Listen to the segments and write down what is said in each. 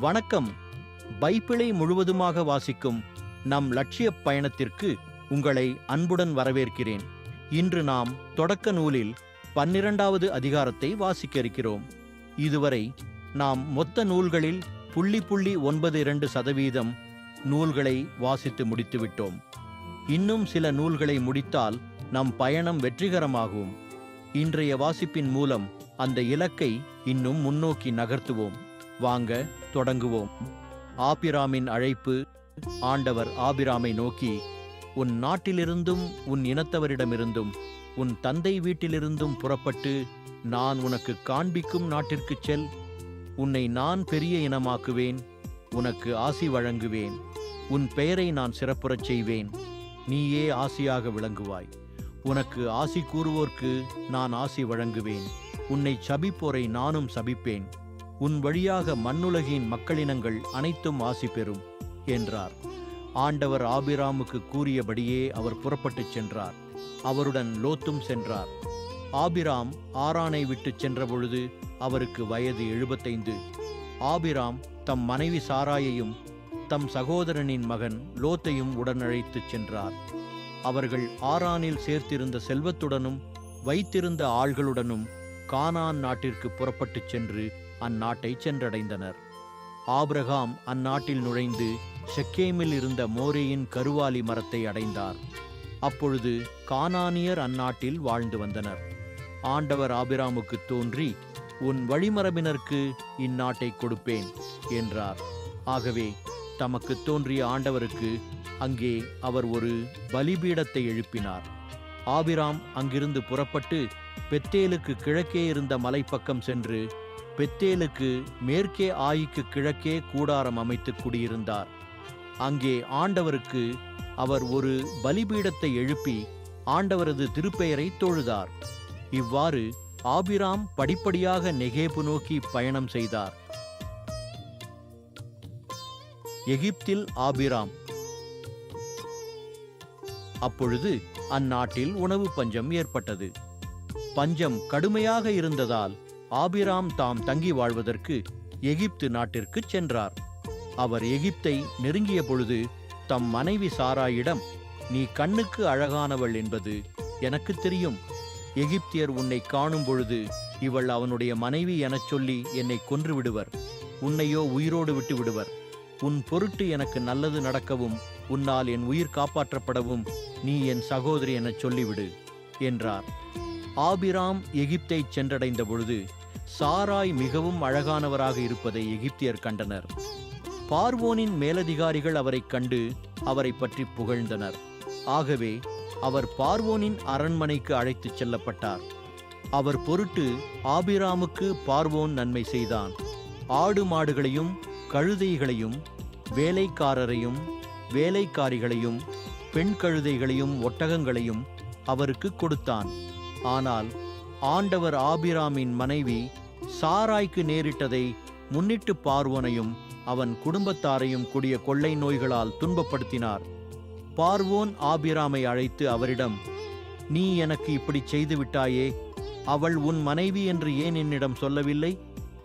வணக்கம். பைபிளை முழுவதுமாக வாசிக்கும் நம் லட்சிய பயணத்திற்கு உங்களை அன்புடன் வரவேற்கிறேன். இன்று நாம் தொடக்க நூலில் பன்னிரண்டாவது அதிகாரத்தை வாசிக்க இருக்கிறோம் இதுவரை நாம் மொத்த நூல்களில் புள்ளி புள்ளி ஒன்பது இரண்டு சதவீதம் நூல்களை வாசித்து முடித்துவிட்டோம். இன்னும் சில நூல்களை முடித்தால் நம் பயணம் வெற்றிகரமாகும். இன்றைய வாசிப்பின் மூலம் அந்த இலக்கை இன்னும் முன்னோக்கி நகர்த்துவோம். வாங்க தொடங்குவோம். ஆபிராமின் அழைப்பு ஆண்டவர் ஆபிராமை நோக்கி உன் நாட்டிலிருந்தும் உன் இனத்தவரிடமிருந்தும் உன் தந்தை வீட்டிலிருந்தும் புறப்பட்டு நான் உனக்கு காண்பிக்கும் நாட்டிற்குச் செல். உன்னை நான் பெரிய இனமாக்குவேன் உனக்கு ஆசி வழங்குவேன். உன் பெயரை நான் சிறப்புறச் செய்வேன். நீயே ஆசியாக விளங்குவாய். உனக்கு ஆசி கூறுவோர்க்கு நான் ஆசி வழங்குவேன். உன்னை சபிப்போரை நானும் சபிப்பேன். உன் வழியாக மண்ணுலகின் மக்களினங்கள் அனைத்தும் ஆசி பெறும் என்றார். ஆண்டவர் ஆபிராமுக்கு கூறியபடியே அவர் புறப்பட்டுச் சென்றார். அவருடன் லோத்தும் சென்றார். ஆபிராம் ஆரானை விட்டுச் சென்றபொழுது அவருக்கு வயது எழுபத்தைந்து. ஆபிராம் தம் மனைவி சாராயையும் தம் சகோதரனின் மகன் லோத்தையும் உடனழைத்துச் சென்றார். அவர்கள் ஆரானில் சேர்த்திருந்த செல்வத்துடனும் வைத்திருந்த ஆள்களுடனும் கானான் நாட்டிற்கு புறப்பட்டுச் சென்று அந்நாட்டை சென்றடைந்தனர். ஆபிரகாம் அந்நாட்டில் நுழைந்து ஷெக்கேமில் இருந்த மோரேயின் கருவாலி மரத்தை அடைந்தார். அப்பொழுது கானானியர் அந்நாட்டில் வாழ்ந்து வந்தனர். ஆண்டவர் ஆபிராமுக்கு தோன்றி உன் வழிமரபினருக்கு இந்நாட்டை கொடுப்பேன் என்றார். ஆகவே தமக்கு தோன்றிய ஆண்டவருக்கு அங்கே அவர் ஒரு பலிபீடத்தை எழுப்பினார். ஆபிராம் அங்கிருந்து புறப்பட்டு பெத்தேலுக்கு கிழக்கே இருந்த மலைப்பக்கம் சென்று பெத்தேலுக்கு மேற்கே ஆயிக்கு கிழக்கே கூடாரம் அமைத்து குடியிருந்தார். அங்கே ஆண்டவருக்கு அவர் ஒரு பலிபீடத்தை எழுப்பி ஆண்டவரது திருப்பெயரை தொழுதார். இவ்வாறு ஆபிராம் படிப்படியாக நெகேபு நோக்கி பயணம் செய்தார். எகிப்தில் ஆபிராம். அப்பொழுது அந்நாட்டில் உணவு பஞ்சம் ஏற்பட்டது. பஞ்சம் கடுமையாக இருந்ததால் ஆபிராம் தாம் தங்கி வாழ்வதற்கு எகிப்து நாட்டிற்குச் சென்றார். அவர் எகிப்தை நெருங்கிய பொழுது தம் மனைவி சாராயிடம் நீ கண்ணுக்கு அழகானவள் என்பது எனக்கு தெரியும். எகிப்தியர் உன்னை காணும் பொழுது இவள் அவனுடைய மனைவி எனச் சொல்லி என்னை கொன்று விடுவர். உன்னையோ உயிரோடு விட்டு விடுவர். உன் பொருட்டு எனக்கு நல்லது நடக்கவும் உன்னால் என் உயிர் காப்பாற்றப்படவும் நீ என் சகோதரி எனச் சொல்லிவிடு என்றார். ஆபிராம் எகிப்தை சென்றடைந்த பொழுது சாராய் மிகவும் அழகானவராக இருப்பதை எகிப்தியர் கண்டனர். பார்வோனின் மேலதிகாரிகள் அவரைக் கண்டு அவரை பற்றி புகழ்ந்தனர். ஆகவே அவர் பார்வோனின் அரண்மனைக்கு அழைத்துச் செல்லப்பட்டார். அவர் பொருட்டு ஆபிராமுக்கு பார்வோன் நன்மை செய்தான். ஆடு மாடுகளையும் கழுதைகளையும் வேலைக்காரரையும் வேலைக்காரிகளையும் பெண் கழுதைகளையும் ஒட்டகங்களையும் அவருக்கு கொடுத்தான். ஆனால் ஆண்டவர் ஆபிராமின் மனைவி சாராய்க்கு நேரிட்டதை முன்னிட்டு பார்வோனையும் அவன் குடும்பத்தாரையும் கூடிய கொள்ளை நோய்களால் துன்பப்படுத்தினார். பார்வோன் ஆபிராமை அழைத்து அவரிடம் நீ எனக்கு இப்படி செய்துவிட்டாயே அவள் உன் மனைவி என்று ஏன் என்னிடம் சொல்லவில்லை?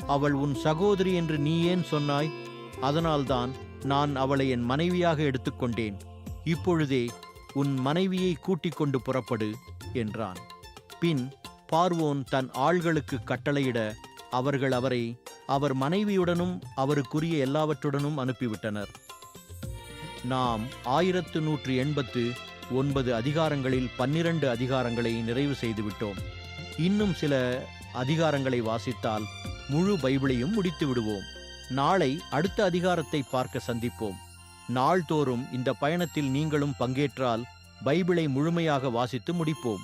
அவள் உன் சகோதரி என்று நீ ஏன் சொன்னாய்? அதனால்தான் நான் அவளை என் மனைவியாக எடுத்துக்கொண்டேன். இப்பொழுதே உன் மனைவியை கூட்டிக் கொண்டு புறப்படு என்றான். பின் பார்வோன் தன் ஆள்களுக்கு கட்டளையிட அவர்கள் அவரை அவர் மனைவியுடனும் அவருக்குரிய எல்லாவற்றுடனும் அனுப்பிவிட்டனர். நாம் ஆயிரத்து நூற்று எண்பத்து ஒன்பது அதிகாரங்களில் பன்னிரண்டு அதிகாரங்களை நிறைவு செய்துவிட்டோம். இன்னும் சில அதிகாரங்களை வாசித்தால் முழு பைபிளையும் முடித்து விடுவோம். நாளை அடுத்த அதிகாரத்தை பார்க்க சந்திப்போம். நாள்தோறும் இந்த பயணத்தில் நீங்களும் பங்கேற்றால் பைபிளை முழுமையாக வாசித்து முடிப்போம்.